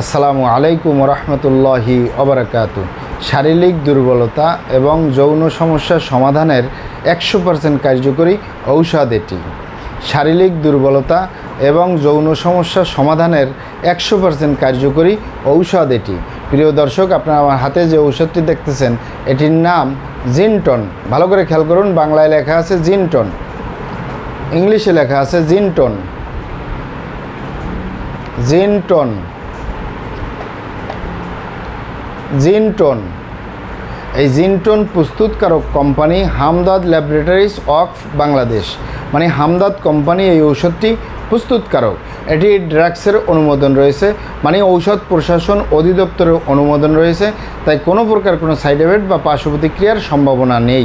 আসসালামু আলাইকুম রহমতুল্লাহি অবরাকাতু। শারীরিক দুর্বলতা এবং যৌন সমস্যার সমাধানের একশো পার্সেন্ট কার্যকরী ঔষধ এটি। শারীরিক দুর্বলতা এবং যৌন সমস্যার সমাধানের একশো পার্সেন্ট কার্যকরী ঔষধ এটি। প্রিয় দর্শক, আপনারা আমার হাতে যে ঔষধটি দেখতেছেন, এটির নাম জিনটন। ভালো করে খেয়াল করুন, বাংলায় লেখা আছে জিনটন। ইংলিশে লেখা আছে জিনটন। জিনটন। জিনটন। এই জিনটোন প্রস্তুতকারক company Hamdard laboratories of Bangladesh. মানে হামদাদ কোম্পানি এই ঔষধটি প্রস্তুতকারক। এটি ড্রাগসের অনুমোদন রয়েছে মানে ঔষধ প্রশাসন অধিদপ্তরের অনুমোদন রয়েছে, তাই কোনো প্রকার কোনো সাইড এফেক্ট বা পার্শ্ব প্রতিক্রিয়ার সম্ভাবনা নেই।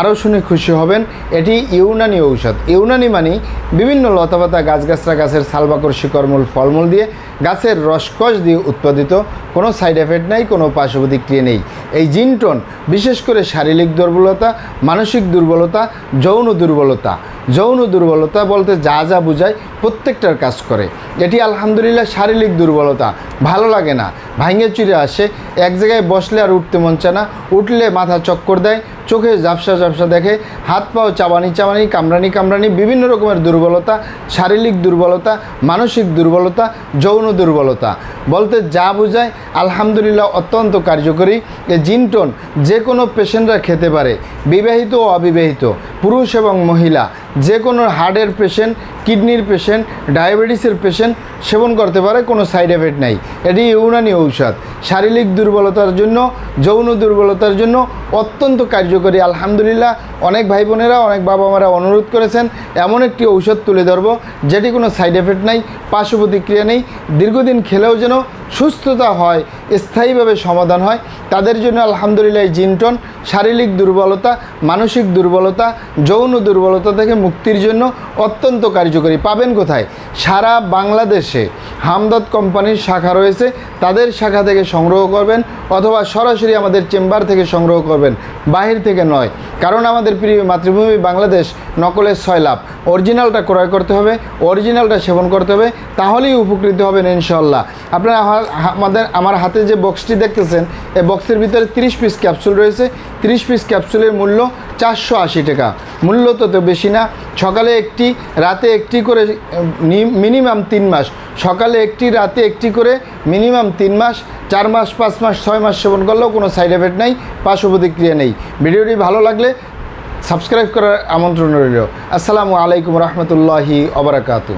আরও শুনে খুশি হবেন, এটি ইউনানি ঔষধ। ইউনানি মানে বিভিন্ন লতাপাতা গাছগাছরা গাছের সালবাকর শিকড়মূল, ফলমূল দিয়ে গাছের রসকস দিয়ে উৎপাদিত, কোনো সাইড এফেক্ট নেই, কোনো পার্শ্ব প্রতিক্রিয়া নেই। এই জিনটন, বিশেষ করে শারীরিক দুর্বলতা, মানসিক দুর্বলতা, যৌন দুর্বলতা। যৌন দুর্বলতা বলতে যা যা বোঝায় প্রত্যেকটার কাজ করে। এটি আলহামদুলিল্লাহ শারীরিক দুর্বলতা, ভালো লাগে না। ভাঙে চুরে আসে, এক জায়গায় বসলে আর উঠতে মন চায় না, উঠলে মাথা চক্কর দেয় চোখে ঝাপসা ঝাপসা দেখে, হাত পাও চাবানি চাবানি কামরানি কামরানি বিভিন্ন রকমের দুর্বলতা, শারীরিক দুর্বলতা, মানসিক দুর্বলতা, যৌন দুর্বলতা। বলতে যা বোঝায়, আলহামদুলিল্লাহ অত্যন্ত কার্যকরী। জিনটন যে কোনো পেশেন্টরা খেতে পারে, বিবাহিত ও অবিবাহিত, পুরুষ এবং মহিলা যে কোনো হার্টের পেশেন্ট কিডনির পেশেন্ট ডায়াবেটিসের পেশেন্ট সেবন করতে পারে, কোনো সাইড এফেক্ট নাই। এটি ইউনানি ঔষধ। শারীরিক দুর্বলতার জন্য, যৌন দুর্বলতার জন্য অত্যন্ত কার্যকরী। আলহামদুলিল্লাহ, অনেক ভাই বোনেরা অনেক বাবা মারা অনুরোধ করেছেন, এমন একটি ঔষধ তুলে ধরব, যেটি কোনো সাইড এফেক্ট নাই, পার্শ্ব প্রতিক্রিয়া নেই। দীর্ঘদিন খেলেও যেন সুস্থতা হয়, স্থায়ীভাবে সমাধান হয়। তাদের জন্য আলহামদুলিল্লাহ জিনটন শারীরিক দুর্বলতা, মানসিক দুর্বলতা, যৌন দুর্বলতা থেকে মুক্তির জন্য অত্যন্ত কার্যকরী। পাবেন কোথায়? সারা বাংলাদেশে হামদত কোম্পানির শাখা রয়েছে, তাদের শাখা থেকে সংগ্রহ করবেন অথবা সরাসরি আমাদের চেম্বার থেকে সংগ্রহ করবেন, বাহির থেকে নয়। কারণ আমাদের প্রিয় মাতৃভূমি বাংলাদেশ নকলের ছয় লাভ। অরিজিনালটা ক্রয় করতে হবে, অরিজিনালটা সেবন করতে হবে, তাহলেই উপকৃত হবেন ইনশাল্লাহ আপনারা আমাদের, আমার হাতে যে বক্সটি দেখতেছেন, এই বক্সের ভিতরে তিরিশ পিস ক্যাপসুল রয়েছে। তিরিশ পিস ক্যাপসুলের মূল্য চারশো আশি টাকা। মূল্য তো তো বেশি না। সকালে একটি, রাতে একটি করে মিনিমাম তিন মাস। সকালে একটি, রাতে একটি করে, মিনিমাম তিন মাস। চার মাস, পাঁচ মাস, ছয় মাস সেবন করলেও কোনো সাইড এফেক্ট নেই পার্শ্ব প্রতিক্রিয়া নেই। ভিডিওটি ভালো লাগলে সাবস্ক্রাইব করার আমন্ত্রণ রইল। আসসালামু আলাইকুম রহমতুল্লাহি অবরাকাতু